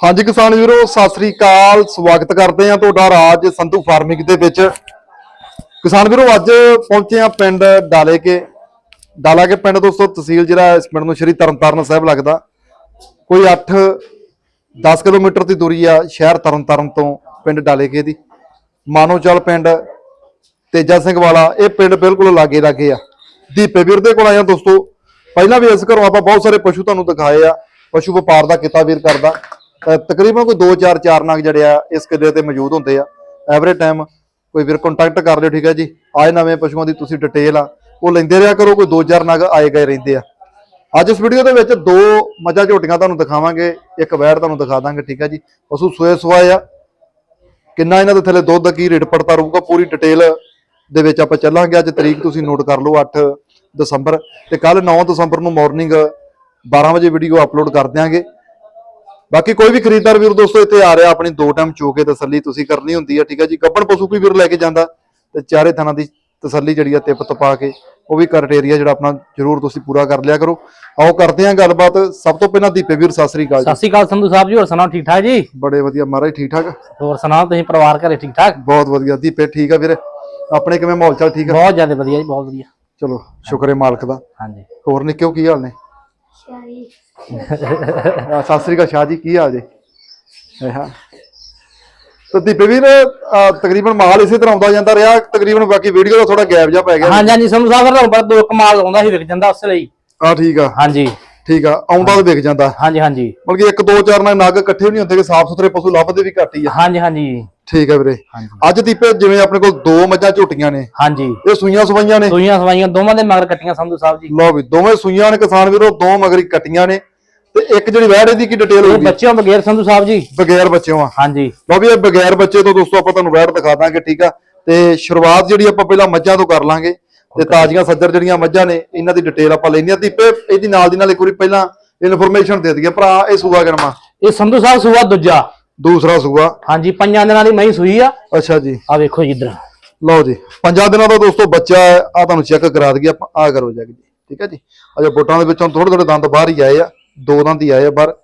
ਹਾਂਜੀ ਕਿਸਾਨ ਵੀਰੋ, ਸਤਿ ਸ੍ਰੀ ਅਕਾਲ। ਸਵਾਗਤ ਕਰਦੇ ਆ ਤੁਹਾਡਾ ਰਾਜ ਸੰਧੂ ਫਾਰਮਿੰਗ ਦੇ ਵਿੱਚ। ਕਿਸਾਨ ਵੀਰੋ, ਅੱਜ ਪਹੁੰਚੇ ਆ ਪਿੰਡ ਡਾਲੇ ਕੇ ਡਾਲਾ ਕੇ ਪਿੰਡ ਦੋਸਤੋ, ਤਹਿਸੀਲ ਜਿਹੜਾ ਇਸ ਪਿੰਡ ਨੂੰ ਸ਼੍ਰੀ ਤਰਨਤਾਰਨ ਸਾਹਿਬ ਲੱਗਦਾ। ਕੋਈ 8 10 ਕਿਲੋਮੀਟਰ ਦੀ ਦੂਰੀ ਆ ਸ਼ਹਿਰ ਤਰਨਤਾਰਨ ਤੋਂ ਪਿੰਡ ਡਾਲੇ ਕੇ ਦੀ ਮਾਨੋਚਲ ਪਿੰਡ, ਤੇਜਾ ਸਿੰਘ ਵਾਲਾ, ਇਹ ਪਿੰਡ ਬਿਲਕੁਲ ਲਾਗੇ ਲਾਗੇ ਆ। ਦੀਪੇ ਵੀਰ ਦੇ ਕੋਲ ਆਇਆ ਦੋਸਤੋ। ਪਹਿਲਾਂ ਵੀ ਇਸ ਘਰੋਂ ਆਪਾਂ ਬਹੁਤ ਸਾਰੇ ਪਸ਼ੂ ਤੁਹਾਨੂੰ ਦਿਖਾਏ ਆ। ਪਸ਼ੂ ਵਪਾਰ ਦਾ ਕਿੱਤਾ ਵੀਰ ਕਰਦਾ। ਤਕਰੀਬਨ ਕੋਈ 2-4 ਚਾਰ ਨਗ ਜਿਹੜੇ ਆ ਇਸ ਕਿੱਲੇ ਤੇ ਮੌਜੂਦ ਹੁੰਦੇ ਆ। ਐਵਰੀ ਟਾਈਮ ਕੋਈ ਵੀਰ ਕੰਟੈਕਟ ਕਰ ਲਿਓ, ਠੀਕ ਹੈ ਜੀ। ਆਏ ਨਵੇਂ ਪਸ਼ੂਆਂ ਦੀ ਤੁਸੀਂ ਡਿਟੇਲ ਆ, ਉਹ ਲੈਂਦੇ ਰਿਹਾ ਕਰੋ, ਕੋਈ 2-4 ਨਗ ਆਏ ਗਏ ਰਹਿੰਦੇ ਆ। ਅੱਜ ਇਸ ਵੀਡੀਓ ਦੇ ਵਿੱਚ ਦੋ ਮੱਝਾਂ ਝੋਟੀਆਂ ਤੁਹਾਨੂੰ ਦਿਖਾਵਾਂਗੇ, ਇੱਕ ਵੈੜ ਤੁਹਾਨੂੰ ਦਿਖਾ ਦਾਂਗੇ, ਠੀਕ ਹੈ ਜੀ। ਪਸ਼ੂ ਸੋਏ ਸਵਾਏ ਆ। ਕਿੰਨਾ ਇਹਨਾਂ ਦੇ ਥੱਲੇ ਦੁੱਧ ਦਾ ਕੀ ਰੇਟ ਪੜਤਾ ਰਹੂਗਾ, ਪੂਰੀ ਡਿਟੇਲ ਦੇ ਵਿੱਚ ਆਪਾਂ ਚੱਲਾਂਗੇ। ਅੱਜ ਤਰੀਕ ਤੁਸੀਂ ਨੋਟ ਕਰ ਲਓ 8 ਦਸੰਬਰ ਤੇ ਕੱਲ 9 ਦਸੰਬਰ ਨੂੰ ਮਾਰਨਿੰਗ 12 ਵਜੇ ਵੀਡੀਓ ਅਪਲੋਡ ਕਰ ਦਿਆਂਗੇ। ਬਾਕੀ ਕੋਈ ਵੀ ਖਰੀਦਦਾਰ ਵੀਰ ਦੋਸਤੋ ਇੱਥੇ ਆ ਰਿਹਾ ਆਪਣੀ ਦੋ ਟਾਈਮ ਚੋ ਕੇ ਤਸੱਲੀ ਤੁਸੀਂ ਕਰਨੀ ਹੁੰਦੀ ਹੈ ਠੀਕ ਹੈ ਜੀ? ਗੱਬਣ ਪਸ਼ੂ ਕੋਈ ਵੀਰ ਲੈ ਕੇ ਜਾਂਦਾ ਤੇ ਚਾਰੇ ਥਾਂ ਦੀ ਤਸੱਲੀ ਜਿਹੜੀ ਆ ਤਿਪ ਤਪਾ ਕੇ ਉਹ ਵੀ ਕਰਟੇਰੀਆ ਜਿਹੜਾ ਆਪਣਾ ਜ਼ਰੂਰ ਤੁਸੀਂ ਪੂਰਾ ਕਰ ਲਿਆ ਕਰੋ। ਆਓ ਕਰਦੇ ਹਾਂ ਗੱਲਬਾਤ। ਸਭ ਤੋਂ ਪਹਿਲਾਂ ਦੀਪੇ ਵੀਰ ਸਤਿ ਸ੍ਰੀ ਅਕਾਲ ਜੀ। ਸਤਿ ਸ਼੍ਰੀ ਅਕਾਲ ਸੰਧੂ ਸਾਹਿਬ ਜੀ ਹੋਰ ਸੁਣਾਓ ਠੀਕ ਠਾਕ ਜੀ? ਬੜੇ ਵਧੀਆ ਮਹਾਰਾਜ ਠੀਕ ਠਾਕ ਹੋਰ ਸੁਣਾਓ ਤੁਸੀਂ ਪਰਿਵਾਰ ਘਰੇ ਠੀਕ ਠਾਕ ਬਹੁਤ ਵਧੀਆ ਦੀਪੇ ਠੀਕ ਆ ਵੀਰੇ? ਆਪਣੇ ਕਿਵੇਂ ਮਾਹੌਲ ਚਾਲ ਠੀਕ ਆ? ਬਹੁਤ ਜ਼ਿਆਦਾ ਵਧੀਆ ਜੀ ਬਹੁਤ ਵਧੀਆ। ਚਲੋ ਸ਼ੁਕਰ ਹੈ ਮਾਲਕ ਦਾ। ਹਾਂਜੀ। ਹੋਰ ਨਿੱਕਿਓ ਕੀ ਹਾਲ ਨੇ? ਸਤਿ ਸ੍ਰੀ ਅਕਾਲ ਸ਼ਾਹ ਜੀ ਕੀ ਹਾਲ ਜੀ? ਹਾਂ। ਤਾਂ ਦੀਪੇ ਵੀਰ ਤਕਰੀਬਨ ਮਾਲ ਇਸੇ ਤਰ੍ਹਾਂ ਆਉਂਦਾ ਜਾਂਦਾ ਰਿਹਾ ਤਕਰੀਬਨ ਬਾਕੀ ਵੀਡੀਓ ਦਾ ਥੋੜਾ ਗੈਪ ਜਿਹਾ ਪੈ ਗਿਆ। ਹਾਂਜੀ ਹਾਂਜੀ ਸੰਧੂ ਸਾਹਿਬ ਫਿਰ ਤੁਹਾਨੂੰ ਦੋ ਕਮਾਲ ਆਉਂਦਾ ਸੀ ਵਿਕ ਜਾਂਦਾ ਉਸ ਲਈ। ਆ ਠੀਕ ਆ। ਹਾਂਜੀ। ਠੀਕ ਆ ਆਉਂਦਾ ਤਾਂ ਵਿਕ ਜਾਂਦਾ। ਹਾਂਜੀ ਹਾਂਜੀ। ਮਤਲਬ ਕਿ ਇੱਕ ਦੋ ਚਾਰ ਨਾਲ ਨਗ ਇਕੱਠੇ ਨਹੀਂ ਹੁੰਦੇ ਕਿ ਸਾਫ਼ ਸੁਥਰੇ ਪਸ਼ੂ ਲੱਭਦੇ ਵੀ ਘੱਟ ਹੀ ਆ। ਹਾਂਜੀ ਹਾਂਜੀ। ਠੀਕ ਆ ਵੀਰੇ। ਅੱਜ ਦੀਪੇ ਜਿਵੇਂ ਆਪਣੇ ਕੋਲ ਦੋ ਮੱਝਾਂ ਝੋਟੀਆਂ ਨੇ ਹਾਂਜੀ। ਇਹ ਸੂਈਆਂ ਸਵਾਈਆਂ ਨੇ। ਸੂਈਆਂ ਸਵਾਈਆਂ ਦੋਵਾਂ ਦੇ ਮਗਰ ਕੱਟੀਆਂ ਸੰਧੂ ਸਾਹਿਬ ਜੀ। ਲਓ ਵੀ ਦੋਵੇਂ ਸੂਈਆਂ ਨੇ ਕਿਸਾਨ ਵੀਰੋ ਦੋ ਮਗਰੀ ਕੱਟੀਆਂ ਨੇ। ਤੇ ਇੱਕ ਜਿਹੜੀ ਵਹਿੜ ਇਹਦੀ ਕੀ ਡਿਟੇਲ ਹੋਊਗੀ? ਬੱਚਿਆਂ ਬਗੈਰ ਸੰਧੂ ਸਾਹਿਬ ਜੀ। ਬਗੈਰ ਬੱਚਿਆਂ ਆ ਹਾਂਜੀ। ਲਓ ਵੀ ਇਹ ਬਗੈਰ ਬੱਚੇ ਤੋਂ ਦੋਸਤੋ ਆਪਾਂ ਤੁਹਾਨੂੰ ਵੈਟ ਦਿਖਾ ਦਾਂਗੇ ਠੀਕ ਆ। ਤੇ ਸ਼ੁਰੂਆਤ ਜਿਹੜੀ ਆਪਾਂ ਪਹਿਲਾਂ ਮੱਝਾਂ ਤੋਂ ਕਰ ਲਾਂਗੇ ਤੇ ਤਾਜ਼ੀਆਂ ਸੱਜਰ ਜਿਹੜੀਆਂ ਮੱਝਾਂ ਨੇ ਇਹਨਾਂ ਦੀ ਡਿਟੇਲ ਆਪਾਂ ਲੈਣੀ ਆ ਦੀਪੇ ਇਹਦੀ ਨਾਲ ਦੀ ਨਾਲ ਇੱਕ ਵਾਰੀ ਪਹਿਲਾਂ ਇਨਫੋਰਮੇਸ਼ਨ ਦੇ ਦਈਏ। ਭਰਾ ਇਹ ਸੂਆ ਗਰਮਾ ਇਹ ਸੰਧੂ ਸਾਹਿਬ ਸੂਆ ਦੂਜਾ। ਦੂਸਰਾ ਸੂਆ। ਹਾਂਜੀ ਪੰਜਾਂ ਦਿਨਾਂ ਦੀ ਮਹੀਂ ਸੂਈ ਆ। ਅੱਛਾ ਜੀ। ਆ ਵੇਖੋ ਜੀ ਇੱਧਰ। ਲਓ ਜੀ ਪੰਜਾਂ ਦਿਨਾਂ ਦਾ ਦੋਸਤੋ ਬੱਚਾ ਆ ਤੁਹਾਨੂੰ ਚੈੱਕ ਕਰਾ ਦਈਏ ਆਪਾਂ ਆ ਕਰੋ ਜਾ ਕੇ ਜੀ। ਠੀਕ ਹੈ ਜੀ? ਅਜੇ ਬੋਟਾਂ ਦੇ ਵਿੱਚੋਂ ਥੋੜੇ ਥੋੜੇ ਦੰਦ ਬਾਹਰ ਹੀ ਆਏ ਆ ਦੋ ਦੰਦ ਹੀ ਆਏ ਆ ਬਾਹਰ।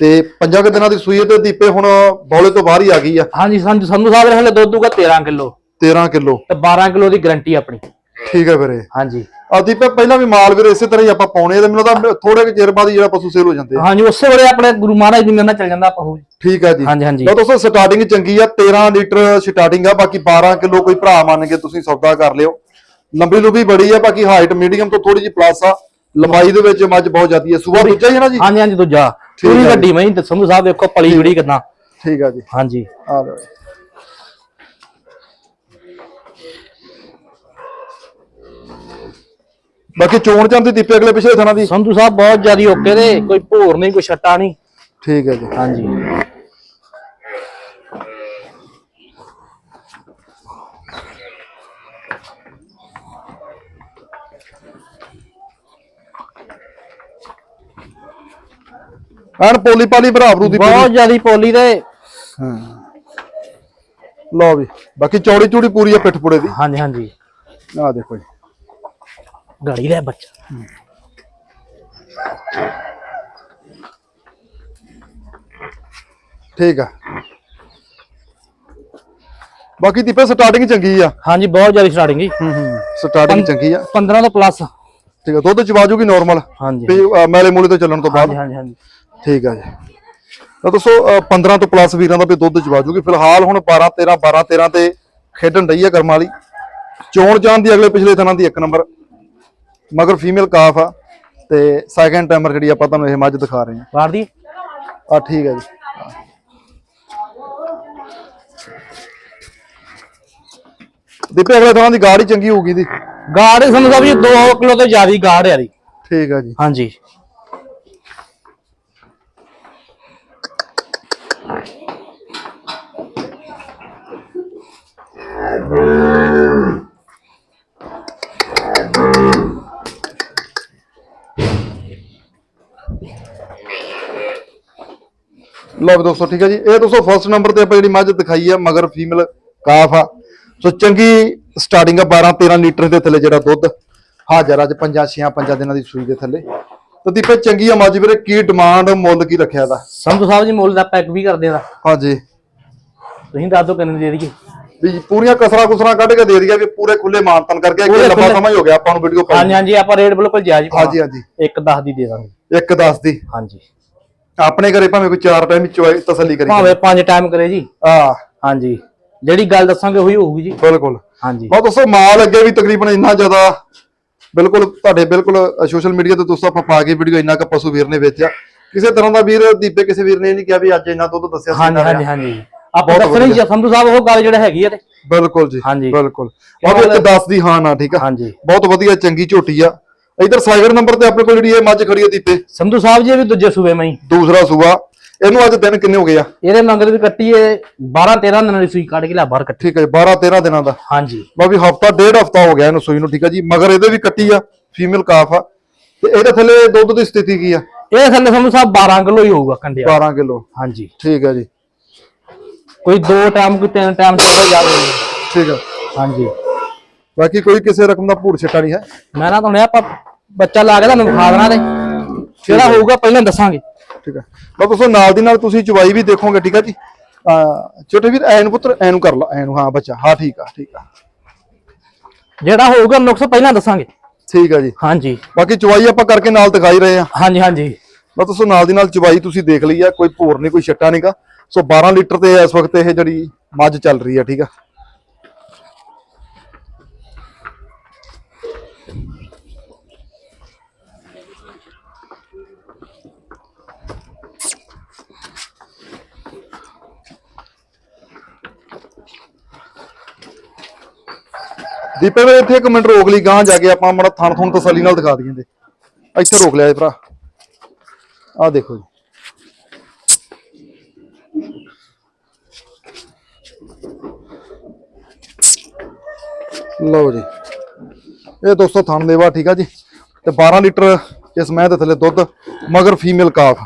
ਤੇ ਪੰਜਾਂ ਕੁ ਦਿਨਾਂ ਦੀ ਸੂਈ ਹੈ ਤੇ ਦੀਪੇ ਹੁਣ ਬੌਲੇ ਤੋਂ ਬਾਹਰ ਹੀ ਆ ਗਈ ਆ। ਹਾਂਜੀ ਸੰਧੂ ਸਾਹਿਬ ਹਲੇ ਦੁੱਧ ਦੂਗਾ 13 ਕਿਲੋ। 13 ਕਿਲੋ। ਤੇ 12 ਕਿਲੋ ਦੀ ਗਾਰੰਟੀ ਆਪਣੀ। ਠੀਕ ਹੈ ਵੀਰੇ। ਹਾਂਜੀ। ਆ ਦੀਪੇ ਪਹਿਲਾਂ ਵੀ ਮਾਲ ਵੀਰੇ ਇਸੇ ਤਰ੍ਹਾਂ ਹੀ ਆਪਾਂ ਪਾਉਣੇ ਤੇ ਮੈਨੂੰ ਤਾਂ ਥੋੜੇ ਕੁ ਚਿਰ ਬਾਅਦ ਹੀ ਜਿਹੜਾ ਪਸ਼ੂ ਸੇਲ ਹੋ ਜਾਂਦੇ ਹਾਂਜੀ ਉਸੇ ਵੇਲੇ ਆਪਣੇ ਗੁਰੂ ਮਹਾਰਾਜ ਦੀ ਮਿਹਰ ਨਾਲ ਚੱਲ ਜਾਂਦਾ ਪਹੂ ਠੀਕ ਆ ਜੀ। ਹਾਂਜੀ ਹਾਂਜੀ। ਲਓ ਦੋਸਤੋ ਸਟਾਰਟਿੰਗ ਚੰਗੀ ਆ 13 ਲੀਟਰ ਸਟਾਰਟਿੰਗ ਆ ਬਾਕੀ 12 ਕਿਲੋ ਕੋਈ ਭਰਾ ਮੰਨ ਕੇ ਤੁਸੀਂ ਸੌਦਾ ਕਰ ਲਿਓ। ਲੰਬੀ ਲੁਬੀ ਬੜੀ ਆ ਬਾਕੀ ਹਾਈਟ ਮੀਡੀਅਮ ਤੋਂ ਥੋੜੀ ਜਿਹੀ ਪਲੱਸ ਆ। ਲੰਬਾਈ ਦੇ ਵਿੱਚ ਮੱਝ ਬਹੁਤ ਜ਼ਿਆਦੀ ਹੈ ਸੂਆ ਦੂਜਾ ਹੀ ਹੈ ਨਾ ਜੀ? ਹਾਂਜੀ ਹਾਂਜੀ ਦੂਜਾ। ਪੂਰੀ ਵੱਡੀ ਮੈਂ ਸੰਧੂ ਸਾਹਿਬ ਦੇਖੋ ਪਲੀ ਜੁੜੀ ਕਿੰਨਾ ਠੀਕ ਆ ਜੀ। ਹਾਂਜੀ। ਆ ਲਓ। ਬਾਕੀ ਚੋਣ ਚੰਦ ਦੀ ਦੀਪੇ ਅਗਲੇ ਪਿਛਲੇ ਥਾਣਾ ਦੀ। ਸੰਧੂ ਸਾਹਿਬ ਬਹੁਤ ਜ਼ਿਆਦੀ ਓਕੇ ਦੇ ਕੋਈ ਭੋਰ ਨਹੀਂ ਕੋਈ ਛੱਟਾ ਨਹੀਂ। ਠੀਕ ਹੈ ਜੀ। ਹਾਂਜੀ। ਐਨ ਪੋਲੀ ਪਾਲੀ ਬਰਾਬਰੂ ਦੀ ਬਹੁਤ ਜ਼ਿਆਦੀ ਪੋਲੀ ਦੇ। ਹਾਂ। ਲਓ ਵੀ ਬਾਕੀ ਚੌੜੀ ਚੂੜੀ ਪੂਰੀ ਆ ਪਿੱਠ ਪੁੜੇ ਦੀ। ਹਾਂਜੀ ਹਾਂਜੀ। ਆ ਦੇਖੋ ਜੀ। ਗਾੜੀ ਲੈ ਬੱਚਾ। ਠੀਕ ਆ। ਬਾਕੀ ਦੀਪੇ ਸਟਾਰਟਿੰਗ ਚੰਗੀ ਆ। ਹਾਂਜੀ ਬਹੁਤ ਜ਼ਿਆਦੀ ਸਟਾਰਟਿੰਗ ਜੀ ਹੂੰ ਹੂੰ ਸਟਾਰਟਿੰਗ ਚੰਗੀ ਆ। 15 ਤੋਂ ਪਲੱਸ ਠੀਕ ਆ ਦੁੱਧ ਚਵਾ ਜੂਗੀ ਨਾਰਮਲ ਹਾਂਜੀ ਵੀ ਅ, ਮੈਲੇ ਮੂਲੇ ਤੋਂ ਚੱਲਣ ਤੋਂ ਬਾਅਦ। ਹਾਂਜੀ ਹਾਂਜੀ ਹਾਂਜੀ। ਠੀਕ ਆ ਜੀ। ਤਾਂ ਦੱਸੋ ਅ, 15 ਤੋਂ ਪਲੱਸ ਵੀਰਾਂ ਦਾ ਵੀ ਦੁੱਧ ਚਵਾ ਜੂਗੀ ਫਿਲਹਾਲ ਹੁਣ 12 13 12 13 ਤੇ ਖੇਡਣ ਰਹੀ ਆ ਕਰਮ ਵਾਲੀ। ਚੋਣ ਜਾਣ ਦੀ ਅਗਲੇ ਪਿਛਲੇ ਦਿਨਾਂ ਦੀ ਇੱਕ ਨੰਬਰ ਮਗਰ ਫੀਮੇਲ ਕਾਫ ਆ ਤੇ ਸੈਕੰਡ ਟਾਈਮਰ ਜਿਹੜੀ ਆਪਾਂ ਤੁਹਾਨੂੰ ਇਹ ਮੱਝ ਦਿਖਾ ਰਹੇ ਵਾਰ ਦੀ ਆ ਠੀਕ ਹੈ ਜੀ। ਦੀਪੇ ਅਗਲੇ ਦਿਨਾਂ ਦੀ ਗਾੜੀ ਚੰਗੀ ਹੋਊਗੀ ਦੀ। ਗਾੜ ਹੀ ਸੰਧੂ ਸਾਹਿਬ ਜੀ 2 ਕਿਲੋ ਤੋਂ ਜ਼ਿਆਦੀ ਗਾੜ ਆ ਦੀ ਠੀਕ ਆ ਜੀ। ਹਾਂਜੀ। ਲਓ ਵੀ ਦੋਸਤੋ ਠੀਕ ਹੈ ਜੀ। ਇਹ ਦੋਸਤੋ ਫਸਟ ਨੰਬਰ ਤੇ ਆਪਾਂ ਜਿਹੜੀ ਮੱਝ ਦਿਖਾਈ ਆ ਮਗਰ ਫੀਮੇਲ ਕਾਫ ਆ। ਸੋ ਚੰਗੀ ਸਟਾਰਟਿੰਗ ਆ 12 13 ਲੀਟਰ ਦੇ ਥੱਲੇ ਜਿਹੜਾ ਦੁੱਧ ਹਾਜ਼ਰ ਅੱਜ ਪੰਜਾਂ ਛੇਆਂ ਪੰਜਾਂ ਦਿਨਾਂ ਦੀ ਸੂਈ ਦੇ ਥੱਲੇ। ਤੇ ਦੀਪੇ ਚੰਗੀ ਆ ਮੱਝ ਵੀਰੇ ਕੀ ਡਿਮਾਂਡ ਮੁੱਲ ਕੀ ਰੱਖਿਆ ਇਹਦਾ? ਸੰਧੂ ਸਾਹਿਬ ਜੀ ਮੁੱਲ ਦਾ ਪੈਕ ਵੀ ਕਰਦੇ ਦਾ ਹਾਂਜੀ। ਤੁਸੀਂ ਦੱਸ ਦਿਓ ਕਿੰਨੇ ਦੇ ਦਈਏ। ਵੀ ਪੂਰੀਆਂ ਕਸਰਾਂ ਕੁਸਰਾਂ ਕੱਢ ਕੇ ਦੇ ਦਈਏ ਵੀ ਪੂਰੇ ਖੁੱਲੇ ਮਾਨਤਨ ਕਰਕੇ ਪੂਰੇ ਲੰਬਾ। ਸਮਾਂ ਹੀ ਹੋ ਗਿਆ ਆਪਾਂ ਨੂੰ ਵੀਡੀਓ ਹਾਂਜੀ ਪਾਈ ਹਾਂਜੀ ਆਪਾਂ ਰੇਟ ਬਿਲਕੁਲ ਜਾਇਜ਼। ਹਾਂਜੀ ਹਾਂਜੀ। ਇੱਕ 10 ਦੀ ਦੇ ਦਾਂਗੇ। ਇੱਕ ਦੱਸ ਦੀ। ਹਾਂਜੀ। ਆਪਣੇ ਘਰੇ ਭਾਵੇਂ ਕੋਈ ਚਾਰ ਟਾਈਮ ਚੋਈ ਤਸੱਲੀ ਕਰੀ ਭਾਵੇਂ ਪੰਜ ਟਾਈਮ ਕਰੇ ਜੀ। ਆ ਹਾਂਜੀ। ਜਿਹੜੀ ਗੱਲ ਦੱਸਾਂਗੇ ਉਹੀ ਹੋਊਗੀ ਜੀ। ਬਿਲਕੁਲ। ਹਾਂਜੀ। ਬਹੁਤ ਦੋਸਤੋ ਮਾਲ ਅੱਗੇ ਵੀ ਤਕਰੀਬਨ ਇੰਨਾ ਜ਼ਿਆਦਾ ਬਿਲਕੁਲ ਤੁਹਾਡੇ ਬਿਲਕੁਲ ਸੋਸ਼ਲ ਮੀਡੀਆ ਤੇ ਦੋਸਤੋ ਆਪਾਂ ਪਾ ਕੇ ਵੀਡੀਓ ਇੰਨਾ ਕੁ ਪਸ਼ੂ ਵੀਰ ਨੇ ਵੇਚਿਆ ਕਿਸੇ ਤਰ੍ਹਾਂ ਦਾ ਵੀਰ ਦੀਪੇ ਕਿਸੇ ਵੀਰ ਨੇ ਨਹੀਂ ਕਿਹਾ ਵੀ ਅੱਜ ਇੰਨਾ ਦੁੱਧ ਦੱਸਿਆ ਸੀ ਹਾਂਜੀ ਹਾਂਜੀ। ਹਾਂਜੀ। ਆਪਾਂ ਬਹੁਤ ਦੱਸਣੀ। ਜੀ ਸੰਧੂ ਸਾਹਿਬ ਉਹ ਗੱਲ ਜਿਹੜਾ ਹੈਗੀ ਆ ਤੇ। ਬਿਲਕੁਲ ਜੀ ਹਾਂਜੀ। ਬਿਲਕੁਲ। ਉਹ ਇੱਕ 10 ਦੀ ਹਾਂ ਨਾ ਠੀਕ ਆ? ਹਾਂਜੀ। ਬਹੁਤ ਵਧੀਆ ਚੰਗੀ ਝੋਟੀ ਆ। ਇਧਰ ਸਾਈਗਰ ਨੰਬਰ ਤੇ ਆਪਣੇ ਕੋਲ ਜਿਹੜੀ ਇਹ ਮੱਝ ਖੜੀ ਆ ਦੀਪੇ। ਸੰਧੂ ਸਾਹਿਬ ਜੀ ਇਹ ਵੀ ਦੂਜੇ ਸੂਬੇ ਮੈਂ ਹੀ ਦੂਸਰਾ ਸੂਆ ਇਹਨੂੰ ਅੱਜ ਦਿਨ ਕਿੰਨੇ ਹੋ ਗਏ ਆ? ਇਹਦੇ ਮੰਗਰ ਦੀ ਕੱਟੀ ਏ 12 13 ਦਿਨਾਂ ਦੀ ਸੂਈ ਕੱਢ ਕੇ ਲਿਆ ਬਾਹਰ ਕੱਟੀ। ਠੀਕ ਹੈ 12 13 ਦਿਨਾਂ ਦਾ। ਹਾਂਜੀ। ਬਾ ਵੀ ਹਫਤਾ ਡੇਢ ਹਫਤਾ ਹੋ ਗਿਆ ਇਹਨੂੰ ਸੂਈ ਨੂੰ ਠੀਕ ਆ ਜੀ। ਮਗਰ ਇਹਦੇ ਵੀ ਕੱਟੀ ਆ ਫੀਮੇਲ ਕਾਫ ਆ। ਤੇ ਇਹਦੇ ਥੱਲੇ ਦੁੱਧ ਦੀ ਸਥਿਤੀ ਕੀ ਆ? ਇਹ ਥੱਲੇ ਸੰਧੂ ਸਾਹਿਬ 12 ਕਿਲੋ ਹੀ ਹੋਊਗਾ ਕੰਡਿਆ। 12 ਕਿਲੋ। ਹਾਂਜੀ। ਠੀਕ ਆ ਜੀ। ਕੋਈ ਦੋ ਟਾਈਮ ਕੋਈ ਤਿੰਨ ਟਾਈਮ ਚੱਲਦਾ ਜਾਵੇ ਠੀਕ ਆ ਹਾਂਜੀ। ਬਾਕੀ ਕੋਈ ਕਿਸੇ ਰਕਮ ਦਾ ਭੂਰ ਛੱਟਾ ਨਹੀਂ ਹੈ। ਮੈਂ ਨਾ ਤੁਹਾਨੂੰ ਆਪਾਂ ਬੱਚਾ ਲਾ ਕੇ ਤੁਹਾਨੂੰ ਵਿਖਾ ਦੇਣਾ ਤੇ ਜਿਹੜਾ ਹੋਊਗਾ ਪਹਿਲਾਂ ਦੱਸਾਂਗੇ। ਠੀਕ ਆ ਬਾ ਦੋਸਤੋ ਨਾਲ ਦੀ ਨਾਲ ਤੁਸੀਂ ਚਵਾਈ ਵੀ ਦੇਖੋਗੇ ਠੀਕ ਆ ਜੀ? ਆ ਛੋਟੇ ਵੀਰ ਐਨ ਪੁੱਤਰ ਐਨੂੰ ਕਰ ਲਾ ਐਨੂੰ ਹਾਂ ਬੱਚਾ ਹਾਂ ਠੀਕ ਆ ਠੀਕ ਆ। ਜਿਹੜਾ ਹੋਊਗਾ ਨੁਕਸ ਪਹਿਲਾਂ ਦੱਸਾਂਗੇ। ਠੀਕ ਆ ਜੀ। ਹਾਂਜੀ। ਬਾਕੀ ਚਵਾਈ ਆਪਾਂ ਕਰਕੇ ਨਾਲ ਦਿਖਾਈ ਰਹੇ ਆ। ਹਾਂਜੀ ਹਾਂਜੀ। ਬਾ ਦੋਸਤੋ ਨਾਲ ਦੀ ਨਾਲ ਚਵਾਈ ਤੁਸੀਂ ਦੇਖ ਲਈ ਆ ਕੋਈ ਭੂਰ ਨਹੀਂ ਕੋਈ ਛੱਟਾ ਨਹੀਂਗਾ ਸੋ 12 ਲੀਟਰ ਤੇ ਇਸ ਵਕਤ ਇਹ ਜਿਹੜੀ ਮੱਝ ਚੱਲ ਰਹੀ ਆ ਠੀਕ ਆ। ਦੀਪੇ ਵੇ ਇੱਥੇ ਇੱਕ ਮਿੰਟ ਰੋਕ ਲਈ ਗਾਂ ਜਾ ਕੇ ਆਪਾਂ ਮੜਾ ਥਣ ਥਣ ਤਸੱਲੀ ਨਾਲ ਦਿਖਾ ਦਈਏ ਤੇ ਇੱਥੇ ਰੋਕ ਲਿਆ ਜੀ ਭਰਾ। ਆਹ ਦੇਖੋ ਜੀ। ਲਓ ਜੀ। ਇਹ ਦੋਸਤੋ ਥਣ ਦੇਵਾ ਠੀਕ ਆ ਜੀ? ਤੇ 12 ਲੀਟਰ ਇਸ ਮੈਂ ਦੇ ਥੱਲੇ ਦੁੱਧ, ਮਗਰ ਫੀਮੇਲ ਕਾਫ।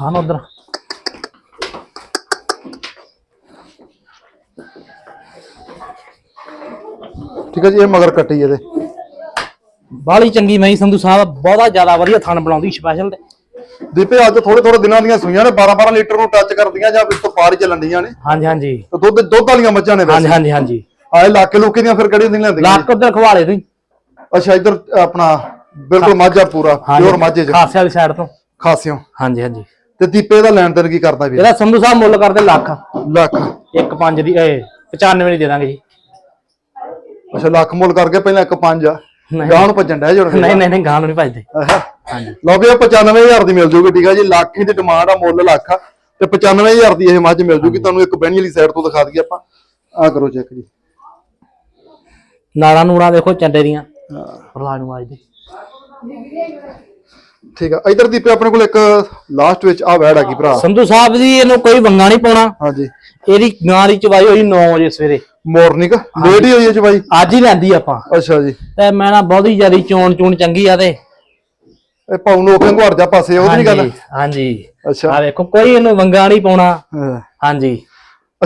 ਹਾਂ ਉਧਰ। ਠੀਕ ਆ ਜੀ ਇਹ ਮਗਰ ਕੱਟੀ ਇਹਦੇ। ਬਾਲੀ ਚੰਗੀ ਮੈਂ ਸੰਧੂ ਸਾਹਿਬ ਬਹੁਤਾ ਜ਼ਿਆਦਾ ਵਧੀਆ ਥਣ ਬਣਾਉਂਦੀ ਸਪੈਸ਼ਲ ਤੇ। ਦੀਪੇ ਅੱਜ ਥੋੜੇ ਥੋੜੇ ਦਿਨਾਂ ਦੀਆਂ ਸੂਈਆਂ ਨੇ 12 12 ਲੀਟਰ ਨੂੰ ਟੱਚ ਕਰਦੀਆਂ ਜਾਂ ਇਸ ਤੋਂ ਪਾਰ ਹੀ ਚੱਲਣ ਨੇ। ਹਾਂਜੀ ਹਾਂਜੀ। ਤੇ ਦੁੱਧ ਦੁੱਧ ਵਾਲੀਆਂ ਮੱਝਾਂ ਨੇ ਹਾਂਜੀ ਹਾਂਜੀ ਹਾਂਜੀ। ਆਏ ਇਲਾਕੇ ਲੋਕੇ ਦੀਆਂ ਫਿਰ ਕਿਹੜੀਆਂ ਦੀਆਂ ਲੈਂਦੀਆਂ ਲੱਕ ਉਧਰ ਖਵਾਲੇ ਤੁਸੀਂ। ਅੱਛਾ ਇੱਧਰ ਆਪਣਾ ਬਿਲਕੁਲ ਮਾਝਾ ਪੂਰਾ ਪਿਓਰ ਮਾਝੇ ਚ। ਖਾਸੇ ਵਾਲੀ ਸਾਈਡ ਤੋਂ। ਖਾਸਿਓ। ਹਾਂਜੀ ਹਾਂਜੀ। ਤੇ ਦੀਪੇ ਦਾ ਲੈਣ ਦੇਣ ਕੀ ਕਰਦਾ ਵੀਰ? ਇਹਦਾ ਸੰਧੂ ਸਾਹਿਬ ਮੁੱਲ ਕਰਦੇ ਲੱਖ। ਲੱਖ। ਇੱਕ ਪੰਜ ਦੀ ਏ 95 ਦੀ ਦੇ ਦਾਂਗੇ ਜੀ। ਅੱਛਾ ਲੱਖ ਮੁੱਲ ਕਰਕੇ ਪਹਿਲਾਂ ਇੱਕ ਪੰਜ ਆ। ਨਹੀਂ। ਨੂੰ ਭੱਜਣ ਡਿਆ ਜੁੜ ਨਹੀਂ ਨਹੀਂ ਨਹੀਂ ਗਾਂ ਨੂੰ ਨਹੀਂ ਭਜਦੇ। ਹਾਂਜੀ। ਲਓ ਵੀ ਇਹ 95000 ਦੀ ਮਿਲ ਜੂਗੀ ਠੀਕ ਆ ਜੀ। ਲੱਖ ਹੀ ਦੀ ਡਿਮਾਂਡ ਆ ਮੁੱਲ ਲੱਖ ਆ। ਤੇ 95000 ਦੀ ਇਹ ਮੱਝ ਮਿਲ ਜੂਗੀ। ਤੁਹਾਨੂੰ ਇੱਕ ਬਹਿਣੀ ਵਾਲੀ ਸਾਈਡ ਤੋਂ ਦਿਖਾ ਦਈਏ ਆਪਾਂ। ਆ ਕਰੋ ਚੈੱਕ ਜੀ। ਨਾੜਾ ਨੂੜਾ ਦੇਖੋ ਚੰਡੇ ਦੀਆਂ। ਪ੍ਰਲਾ ਨੂੰ ਅੱਜ ਦੇ। ਠੀਕ ਆ। ਇਧਰ ਦੀਪੇ ਆਪਣੇ ਕੋਲ ਇੱਕ ਲਾਸਟ ਵਿੱਚ ਆ ਵੈੜ ਆ ਗਈ ਭਰਾ। ਸੰਧੂ ਸਾਹਿਬ ਜੀ ਇਹਨੂੰ ਕੋਈ ਵੰਗਾ ਨਹੀਂ ਪਾਉਣਾ। ਹਾਂਜੀ। ਇਹਦੀ ਗਾਂ ਦੀ ਚਵਾਈ ਹੋਈ 9 ਵਜੇ ਸਵੇਰੇ। ਮਾਰਨਿੰਗ ਲੇਟ ਹੀ ਹੋਈ ਹੈ ਬਾਈ ਅੱਜ ਹੀ ਲੈਂਦੀ ਆਪਾਂ। ਅੱਛਾ ਜੀ। ਤੇ ਮੈਂ ਨਾ ਬਹੁਤੀ ਜਿਆਦੀ ਚੋਣ ਚੂਣ ਚੰਗੀ ਆ ਤੇ। ਇਹ ਪਾਉ ਨੂੰ ਆਪੇ ਘੜ ਜਾ ਪਾਸੇ ਉਹ ਨਹੀਂ ਗੱਲ। ਹਾਂਜੀ ਅੱਛਾ। ਆ ਦੇਖੋ ਕੋਈ ਇਹਨੂੰ ਵੰਗਾ ਨਹੀਂ ਪਾਉਣਾ। ਹਾਂਜੀ।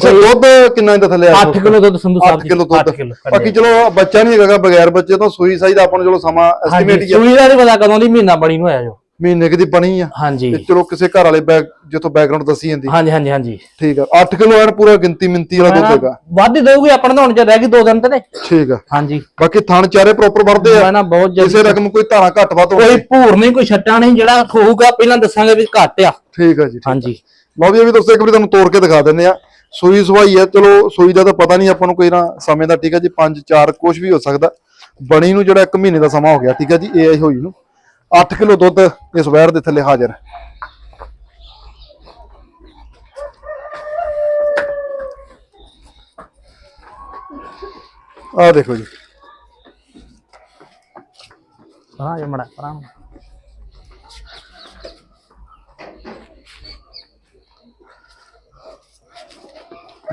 ਅੱਛਾ ਦੁੱਧ ਕਿੰਨਾ ਇਹਦਾ ਥੱਲੇ 8 ਕਿਲੋ ਦੁੱਧ ਸੰਧੂ ਸਾਹਿਬ 8 ਕਿਲੋ ਦੁੱਧ। ਬਾਕੀ ਚਲੋ ਬੱਚਾ ਨਹੀਂ ਹੈਗਾ ਬਗੈਰ ਬੱਚੇ ਤੋਂ ਸੂਈ ਸਾਈ ਦਾ ਆਪਾਂ ਨੂੰ ਚਲੋ ਸਮਾਂ ਐਸਟੀਮੇਟ ਹੀ ਸੂਈ ਦਾ ਨਹੀਂ ਪਤਾ ਕਦੋਂ ਦੀ ਮਹੀਨਾ ਬਣੀ ਨੂੰ ਜੋ। ਮਹੀਨੇ ਦੀ ਬਣੀ ਆ। ਹਾਂਜੀ। ਤੇ ਚਲੋ ਕਿਸੇ ਘਰ ਵਾਲੇ ਬੈਗ ਜਿੱਥੋਂ ਬੈਕਗ੍ਰਾਉਂਡ ਦੱਸੀ ਜਾਂਦੀ। ਹਾਂਜੀ ਹਾਂਜੀ ਹਾਂਜੀ। ਠੀਕ ਆ। 8 ਕਿਲੋ ਐਨ ਪੂਰਾ ਗਿਣਤੀ ਮਿੰਤੀ ਵਾਲਾ ਦੁੱਧ ਹੈਗਾ। ਵੱਧ ਹੀ ਦੇਊਗੀ ਆਪਣਾ ਤਾਂ ਹੁਣ ਜੇ ਰਹਿ ਗਈ ਦੋ ਦਿਨ ਤੇ ਤੇ। ਠੀਕ ਆ। ਹਾਂਜੀ। ਬਾਕੀ ਥਣ ਚਾਰੇ ਪ੍ਰੋਪਰ ਵਰਦੇ ਆ। ਨਾ ਬਹੁਤ ਜਲਦੀ ਕਿਸੇ ਰਕਮ ਕੋਈ ਧਾਰਾ ਘੱਟ ਵੱਧ ਕੋਈ ਭੂਰ ਨਹੀਂ ਕੋਈ ਛੱਟਾ ਨਹੀਂ ਜਿਹੜਾ ਹੋਊਗਾ ਪਹਿਲਾਂ ਦੱਸਾਂਗੇ ਵੀ ਘੱਟ ਆ। ਠੀਕ ਆ ਜੀ। ਹਾਂਜੀ। ਲਓ ਵੀ ਇਹ ਵੀ ਦੋਸਤੋ ਇੱਕ ਵਾਰੀ ਤੁਹਾਨੂੰ ਤੋੜ ਕੇ ਦਿਖਾ ਦਿੰਦੇ ਆ। ਸੂਈ ਸਵਾਈ ਹੈ, ਚਲੋ ਸੂਈ ਦਾ ਤਾਂ ਪਤਾ ਨਹੀਂ ਆਪਾਂ ਨੂੰ ਕੋਈ ਨਾ ਸਮੇਂ ਦਾ, ਠੀਕ ਹੈ ਜੀ 5 4 ਕੁਝ ਵੀ ਹੋ ਸਕਦਾ। ਬਣੀ ਨੂੰ ਜਿਹੜਾ 1 ਮਹੀਨੇ ਦਾ ਸਮਾਂ ਹੋ ਗਿਆ, ਠੀਕ ਹੈ ਜੀ, ਇਹ ਹੋਈ ਨੂੰ। 8 ਕਿਲੋ ਦੁੱਧ ਇਸ ਵੈਰ ਦੇ ਥੱਲੇ ਹਾਜ਼ਰ ਹੈ। ਆਹ ਦੇਖੋ ਜੀ। ਹਾਂ, ਇਹ ਮੜਾ, ਪਰਾਂ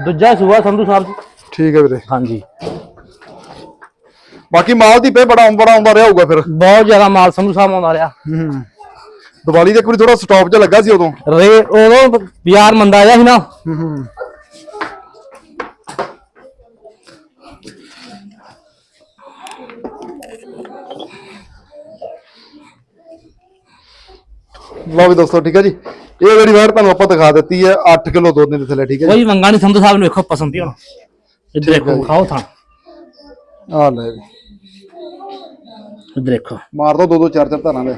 ਦੂਜਾ ਸੂਆ ਸੰਧੂ ਸਾਹਿਬ ਜੀ। ਠੀਕ ਹੈ ਵੀਰੇ। ਹਾਂਜੀ। ਬਾਕੀ ਮਾਲ ਦੀ ਪੇ ਬੜਾ ਬੜਾ ਆਉਂਦਾ ਰਿਹਾ ਹੋਊਗਾ ਫਿਰ। ਬਹੁਤ ਜ਼ਿਆਦਾ ਮਾਲ ਸੰਧੂ ਸਾਹਿਬ ਆਉਂਦਾ ਰਿਹਾ। ਹੂੰ। ਦੀਵਾਲੀ ਦੇ ਇੱਕ ਥੋੜਾ ਸਟਾਪ ਜਿਹਾ ਲੱਗਾ ਸੀ ਉਦੋਂ। ਰੇ ਉਦੋਂ ਯਾਰ ਮੰਦਾ ਆਇਆ ਸੀ ਨਾ। ਹੂੰ। ਲਓ ਵੀ ਦੋਸਤੋ ਠੀਕ ਹੈ ਜੀ। ਇਹ ਜਿਹੜੀ ਵੈੜ ਤੁਹਾਨੂੰ ਆਪਾਂ ਦਿਖਾ ਦਿੱਤੀ ਹੈ 8 ਕਿਲੋ ਦੁੱਧ ਦੇ ਥੱਲੇ ਠੀਕ ਹੈ ਜੀ? ਕੋਈ ਮੰਗਾ ਨਹੀਂ ਸੰਧੂ ਸਾਹਿਬ ਨੂੰ ਵੇਖੋ ਪਸੰਦ ਹੀ ਹੁਣ। ਇੱਧਰ ਦੇਖੋ ਖਾਓ ਥਾਂ। ਆ ਲੈ ਵੀ ਇੱਧਰ ਦੇਖੋ। ਮਾਰ ਦੋ ਦੋ ਦੋ ਚਾਰ ਚਾਰ ਧਾਰਾਂ ਦੇ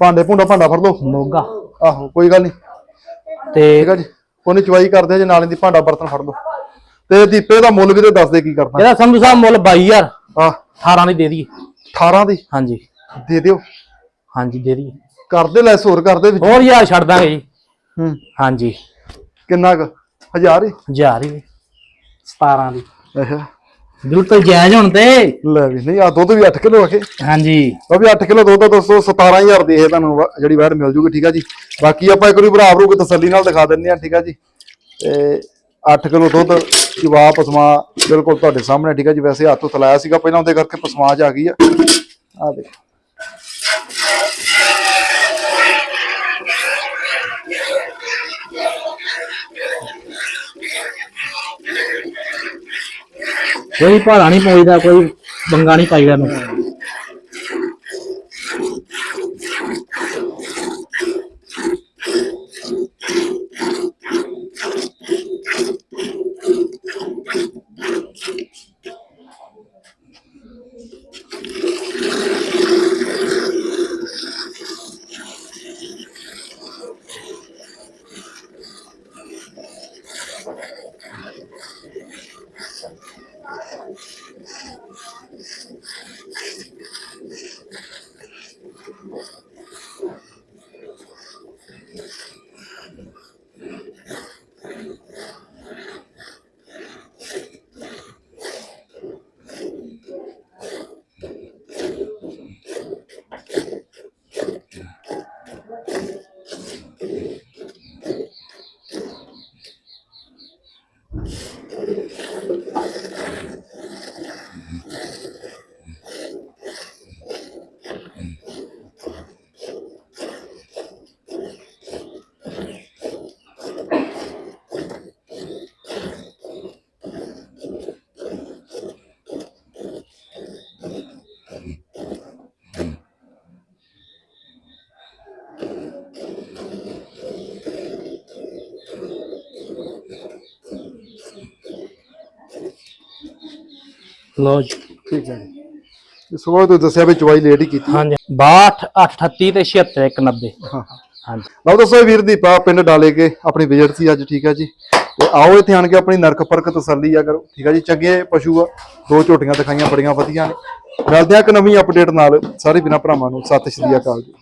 ਭਾਂਡੇ ਭੁੰਡਾ ਭਾਂਡਾ ਫੜ ਲਓ। ਮੋਗਾ। ਆਹੋ ਕੋਈ ਗੱਲ ਨਹੀਂ। ਤੇ ਠੀਕ ਹੈ ਜੀ। ਉਹਨੇ ਚਵਾਈ ਕਰਦੇ ਆ ਜੇ ਨਾਲ ਦੀ ਭਾਂਡਾ ਬਰਤਨ ਫੜ ਲਓ। ਤੇ ਦੀਪੇ ਦਾ ਮੁੱਲ ਵੀ ਤੇ ਦੱਸ ਦੇ ਕੀ ਕਰਦਾ ਇਹਦਾ ਸੰਧੂ ਸਾਹਿਬ ਮੁੱਲ 22000 ਆ 18 ਦੀ ਦੇ ਦਈਏ। 18 ਦੀ? ਹਾਂਜੀ। ਦੇ ਦਿਓ। ਹਾਂਜੀ ਦੇ ਦਈਏ। ਕਰਦੇ ਲੈਸ ਹੋਰ ਕਰਦੇ ਵਿੱਚ। ਹੋਰ ਯਾਰ ਛੱਡ ਦਾਂਗੇ ਜੀ। ਹੂੰ। ਹਾਂਜੀ। ਕਿੰਨਾ ਕੁ? ਹਜ਼ਾਰ ਹੀ? ਹਜ਼ਾਰ ਹੀ। 17 ਦੀ। ਅੱਛਾ। ਬਿਲਕੁਲ ਜਾਇਜ਼ ਹੁਣ ਤੇ। ਲੈ ਵੀ ਨਹੀਂ ਆ ਦੁੱਧ ਵੀ 8 ਕਿਲੋ ਆਖੇ ਹਾਂਜੀ। ਉਹ ਵੀ 8 ਕਿਲੋ ਦੁੱਧ ਆ ਦੋਸਤੋ 17000 ਦੀ ਇਹ ਤੁਹਾਨੂੰ ਵ- ਜਿਹੜੀ ਵੈੜ ਮਿਲ ਜੂਗੀ ਠੀਕ ਆ ਜੀ? ਬਾਕੀ ਆਪਾਂ ਇੱਕ ਵਾਰੀ ਭਰਾ ਭਰੂ ਕੇ ਤਸੱਲੀ ਨਾਲ ਦਿਖਾ ਦਿੰਦੇ ਆ ਠੀਕ ਆ ਜੀ? ਤੇ 8 ਕਿਲੋ ਦੁੱਧ ਜਵਾਬ ਪਸਮਾ ਬਿਲਕੁਲ ਤੁਹਾਡੇ ਸਾਹਮਣੇ, ਠੀਕ ਆ ਜੀ। ਵੈਸੇ ਹੱਥ ਤੋਂ ਲਾਇਆ ਸੀਗਾ ਪਹਿਲਾਂ, ਉਹਦੇ ਕਰਕੇ ਪਸਮਾਜ ਆ ਗਈ ਆ। ਆ ਦੇਖ। ਕੋਈ ਭਾੜਾ ਨਹੀਂ ਪੋਈਦਾ, ਕੋਈ ਬੰਗਾ ਨਹੀਂ ਪਾਈਦਾ ਨੂੰ ਲੋ ਜੀ। ਠੀਕ ਹੈ ਜੀ। ਤੁਸੀਂ ਦੱਸਿਆ ਵੀ ਚਵਾਈ ਲੇਟ ਹੀ ਕੀਤੀ ਹਾਂਜੀ। 62 838 ਤੇ 76 190 ਹਾਂ ਹਾਂਜੀ। ਲਓ ਦੱਸੋ ਵੀਰ ਦੀਪਾ ਪਿੰਡ ਡਾਲੇ ਕੇ ਆਪਣੀ ਵਿਜ਼ਿਟ ਸੀ ਅੱਜ ਠੀਕ ਹੈ ਜੀ। ਤੇ ਆਓ ਇੱਥੇ ਆਣ ਕੇ ਆਪਣੀ ਨਰਕ ਪਰਖ ਤਸੱਲੀ ਆ ਕਰੋ ਠੀਕ ਹੈ ਜੀ। ਚੰਗੇ ਪਸ਼ੂ ਆ ਦੋ ਝੋਟੀਆਂ ਦਿਖਾਈਆਂ ਬੜੀਆਂ ਵਧੀਆ ਨੇ। ਮਿਲਦੇ ਆ ਇੱਕ ਨਵੀਂ ਅਪਡੇਟ ਨਾਲ ਸਾਰੇ ਬਿਨਾ ਭਰਾਵਾਂ ਨੂੰ। ਸਤਿ ਸ਼੍ਰੀ ਅਕਾਲ ਜੀ।